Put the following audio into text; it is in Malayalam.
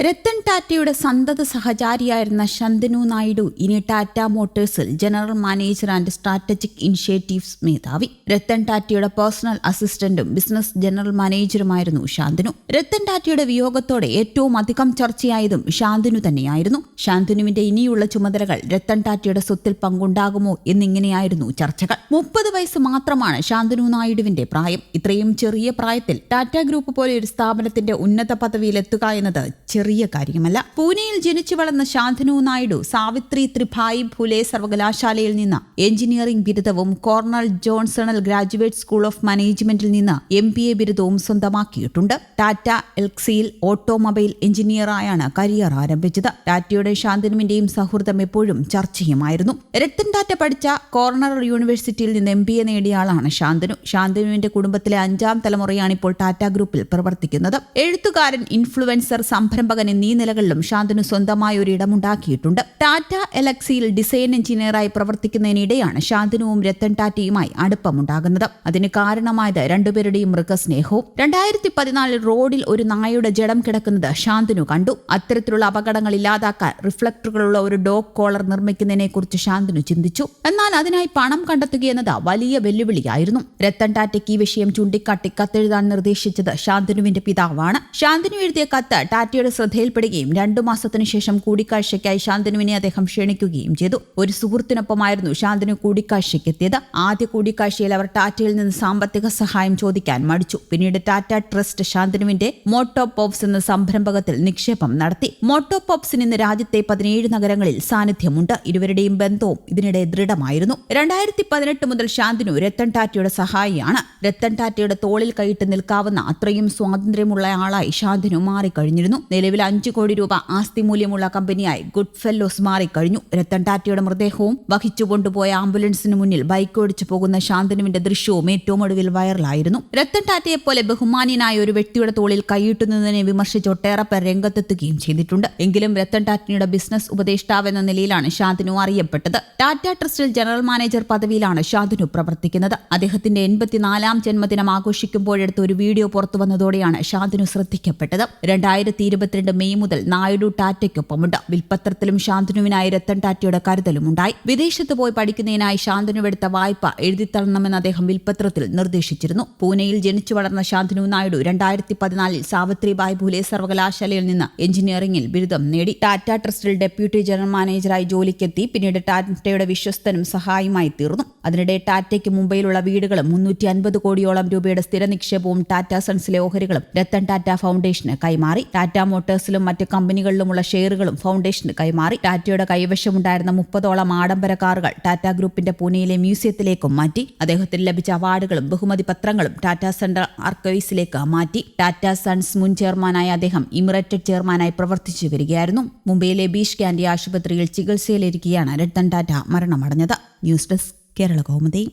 രത്തൻ ടാറ്റയുടെ സന്തത സഹചാരിയായിരുന്ന ശന്തനു നായിഡു ഇനി Tata മോട്ടോഴ്സിൽ general manager and strategic initiatives മേധാവി. രത്തൻ ടാറ്റയുടെ പേഴ്സണൽ അസിസ്റ്റന്റും ബിസിനസ് ജനറൽ മാനേജറുമായിരുന്നു ശാന്തനു. രത്തൻ ടാറ്റയുടെ വിയോഗത്തോടെ ഏറ്റവും അധികം ചർച്ചയായതും ശാന്തനു തന്നെയായിരുന്നു. ശാന്തനുവിന്റെ ഇനിയുള്ള ചുമതലകൾ രത്തൻ ടാറ്റയുടെ സ്വത്തിൽ പങ്കുണ്ടാകുമോ എന്നിങ്ങനെയായിരുന്നു ചർച്ചകൾ. മുപ്പത് വയസ്സ് മാത്രമാണ് ശാന്തനു നായിഡുവിന്റെ പ്രായം. ഇത്രയും ചെറിയ പ്രായത്തിൽ ടാറ്റ ഗ്രൂപ്പ് പോലെ ഒരു സ്ഥാപനത്തിന്റെ ഉന്നത പദവിയിലെത്തുക എന്നത് ചെറിയ കാര്യമല്ല. പൂനെയിൽ ജനിച്ചു വളർന്ന ശാന്തനു നായിഡു സാവിത്രി ത്രിഭായി ഫുലെ സർവകലാശാലയിൽ നിന്ന് എഞ്ചിനീയറിംഗ് ബിരുദവും Cornell Johnson graduate school of മാനേജ്മെന്റിൽ നിന്ന് എം ബി എ ബിരുദവും സ്വന്തമാക്കിയിട്ടുണ്ട്. ടാറ്റ എൽക്സിയിൽ ഓട്ടോമൊബൈൽ എഞ്ചിനീയറായാണ് കരിയർ ആരംഭിച്ചത്. ടാറ്റയുടെ ശാന്തനുവിന്റെയും സൗഹൃദം എപ്പോഴും ചർച്ചയുമായിരുന്നു. രത്തൻ ടാറ്റ പഠിച്ച കോർണർ യൂണിവേഴ്സിറ്റിയിൽ നിന്ന് എം ബി എ നേടിയ ആളാണ് ശാന്തനു. ശാന്തനുവിന്റെ കുടുംബത്തിലെ അഞ്ചാം തലമുറയാണ് ഇപ്പോൾ ടാറ്റ ഗ്രൂപ്പിൽ പ്രവർത്തിക്കുന്നത്. എഴുത്തുകാരൻ ഇൻഫ്ലുവൻസർ സംരംഭകൻ എന്നീ നിലകളിലും ശാന്തനു സ്വന്തമായ ഒരു ഇടമുണ്ടാക്കിയിട്ടുണ്ട്. ടാറ്റ എലക്സിയിൽ ഡിസൈൻ എഞ്ചിനീയറായി പ്രവർത്തിക്കുന്നതിനിടെയാണ് ശാന്തനുവും രത്തൻ ടാറ്റയുമായി അടുപ്പമുണ്ടാകുന്നത്. അതിന് കാരണമായത് രണ്ടുപേരുടെയും മൃഗസ്നേഹവും. രണ്ടായിരത്തി പതിനാലിൽ റോഡിൽ ഒരു നായയുടെ ജഡം കിടക്കുന്നത് ശാന്തനു കണ്ടു. അത്തരത്തിലുള്ള അപകടങ്ങൾ ഇല്ലാതാക്കാൻ റിഫ്ലക്ടറുകളുള്ള ഒരു ഡോഗ് കോളർ നിർമ്മിക്കുന്നതിനെ കുറിച്ച് ശാന്തനു ചിന്തിച്ചു. എന്നാൽ അതിനായി പണം കണ്ടെത്തുകയെന്നത് വലിയ വെല്ലുവിളിയായിരുന്നു. രത്തൻ ടാറ്റയ്ക്ക് ഈ വിഷയം ചൂണ്ടിക്കാട്ടി കത്തെഴുതാൻ നിർദ്ദേശിച്ചത് ശാന്തനുവിന്റെ പിതാവാണ്. ശാന്തനു എഴുതിയ കത്ത് ടാറ്റയുടെ ശ്രദ്ധയിൽപ്പെടുകയും രണ്ടു മാസത്തിനു ശേഷം കൂടിക്കാഴ്ചയ്ക്കായി ശാന്തനുവിനെ അദ്ദേഹം ക്ഷണിക്കുകയും ചെയ്തു. ഒരു സുഹൃത്തിനൊപ്പമായിരുന്നു ശാന്തനു കൂടിക്കാഴ്ചയ്ക്കെത്തിയത്. ആദ്യ കൂടിക്കാഴ്ചയിൽ അവർ ടാറ്റയിൽ നിന്ന് സാമ്പത്തിക സഹായം ചോദിക്കാൻ മടിച്ചു. പിന്നീട് ടാറ്റ ട്രസ്റ്റ് ശാന്തനുവിന്റെ മോട്ടോ പോപ്സ് എന്ന സംരംഭകത്തിൽ നിക്ഷേപം നടത്തി. മോട്ടോ പോപ്സിന് ഇന്ന് രാജ്യത്തെ പതിനേഴ് നഗരങ്ങളിൽ സാന്നിധ്യമുണ്ട്. ഇരുവരുടെയും ബന്ധവും ഇതിനിടെ ദൃഢമായിരുന്നു. രണ്ടായിരത്തി പതിനെട്ട് മുതൽ ശാന്തനു രത്തൻ ടാറ്റയുടെ സഹായിയാണ്. രത്തൻ ടാറ്റയുടെ തോളിൽ കൈയിട്ട് നിൽക്കാവുന്ന അത്രയും സ്വാതന്ത്ര്യമുള്ള ആളായി ശാന്തനു മാറിക്കഴിഞ്ഞിരുന്നു. നിലവിൽ അഞ്ചു കോടി രൂപ ആസ്തി മൂല്യമുള്ള കമ്പനിയായി ഗുഡ് ഫെല്ലോസ് മാറിക്കഴിഞ്ഞു രത്തൻ ടാറ്റയുടെ മൃതദേഹവും വഹിച്ചു കൊണ്ടുപോയ ആംബുലൻസിന് മുന്നിൽ ബൈക്ക് ഓടിച്ചു പോകുന്ന ശാന്തനുവിന്റെ ദൃശ്യവും ഏറ്റവും ഒടുവിൽ വൈറലായിരുന്നു. രത്തൻ ടാറ്റയെ പോലെ ബഹുമാന്യനായ ഒരു വ്യക്തിയുടെ തോളിൽ കൈയിട്ടുന്നതിനെ വിമർശിച്ച് ഒട്ടേറെ പേർ രംഗത്തെത്തുകയും ചെയ്തിട്ടുണ്ട്. എങ്കിലും രത്തൻ ടാറ്റയുടെ ബിസിനസ് ഉപദേഷ്ടാവ് എന്ന നിലയിലാണ് ശാന്തനു അറിയപ്പെട്ടത്. ടാറ്റ ട്രസ്റ്റിൽ ജനറൽ മാനേജർ പദവിയിലാണ് ശാന്തനു പ്രവർത്തിക്കുന്നത്. അദ്ദേഹത്തിന്റെ എൺപത്തിനാലാം ജന്മദിനം ആഘോഷിക്കുമ്പോഴെടുത്ത ഒരു വീഡിയോ പുറത്തു വന്നതോടെയാണ് ശാന്തനു ശ്രദ്ധിക്കപ്പെട്ടത്. രണ്ടായിരത്തി ഇരുപത്തിരണ്ട് മെയ് മുതൽ നായിഡു ടാറ്റയ്ക്കൊപ്പമുണ്ട്. വിൽപ്പത്രത്തിലും ശാന്തനുവിനായി രത്തൻ ടാറ്റയുടെ കരുതലുമുണ്ടായി വിദേശത്ത് പോയി പഠിക്കുന്നതിനായി ശാന്തനുവെടുത്ത വായ്പ എഴുതിത്തള്ളണമെന്ന് അദ്ദേഹം വിൽപ്പത്രത്തിൽ നിർദ്ദേശിച്ചിരുന്നു. പൂനെയിൽ ജനിച്ചു വളർന്ന ശാന്തനു നായിഡു രണ്ടായിരത്തി പതിനാലിൽ സാവിത്രിബായ് ഭൂലെ സർവകലാശാലയിൽ നിന്ന് എഞ്ചിനീയറിംഗിൽ ബിരുദം നേടി. ടാറ്റ ട്രസ്റ്റിൽ ഡെപ്യൂട്ടി ജനറൽ മാനേജറായി ജോലിക്കെത്തി. പിന്നീട് ടാറ്റയുടെ വിശ്വസ്തനും സഹായമായി തീർന്നു. അതിനിടെ ടാറ്റയ്ക്ക് മുംബൈയിലുള്ള വീടുകളും മുന്നൂറ്റി അൻപത് കോടിയോളം രൂപയുടെ സ്ഥിര നിക്ഷേപവും ടാറ്റ സൺസിലെ ഓഹരികളും രത്തൻ ടാറ്റ ഫൗണ്ടേഷന് കൈമാറി. ടാറ്റ മോട്ടോഴ്സിലും മറ്റ് കമ്പനികളിലുമുള്ള ഷെയറുകളും ഫൗണ്ടേഷന് കൈമാറി. ടാറ്റയുടെ കൈവശമുണ്ടായിരുന്ന മുപ്പതോളം ആഡംബര കാറുകൾ ടാറ്റ ഗ്രൂപ്പിന്റെ പൂനെയിലെ മ്യൂസിയത്തിലേക്കും മാറ്റി. അദ്ദേഹത്തിന് ലഭിച്ച അവാർഡുകളും ബഹുമതി പത്രങ്ങളും ടാറ്റ സെൻട്രൽ ആർക്കൈവ്സിലേക്ക് മാറ്റി. ടാറ്റ സൺസ് മുൻ ചെയർമാനായ അദ്ദേഹം ഇമിറേറ്റഡ് ചെയർമാനായി പ്രവർത്തിച്ചു വരികയായിരുന്നു. മുംബൈയിലെ ബീഷ് ക്യാൻഡി ആശുപത്രിയിൽ ചികിത്സയിലിരിക്കെയാണ് രത്തൻ ടാറ്റ മരണമടഞ്ഞത്. News desk Kerala Kaumudi.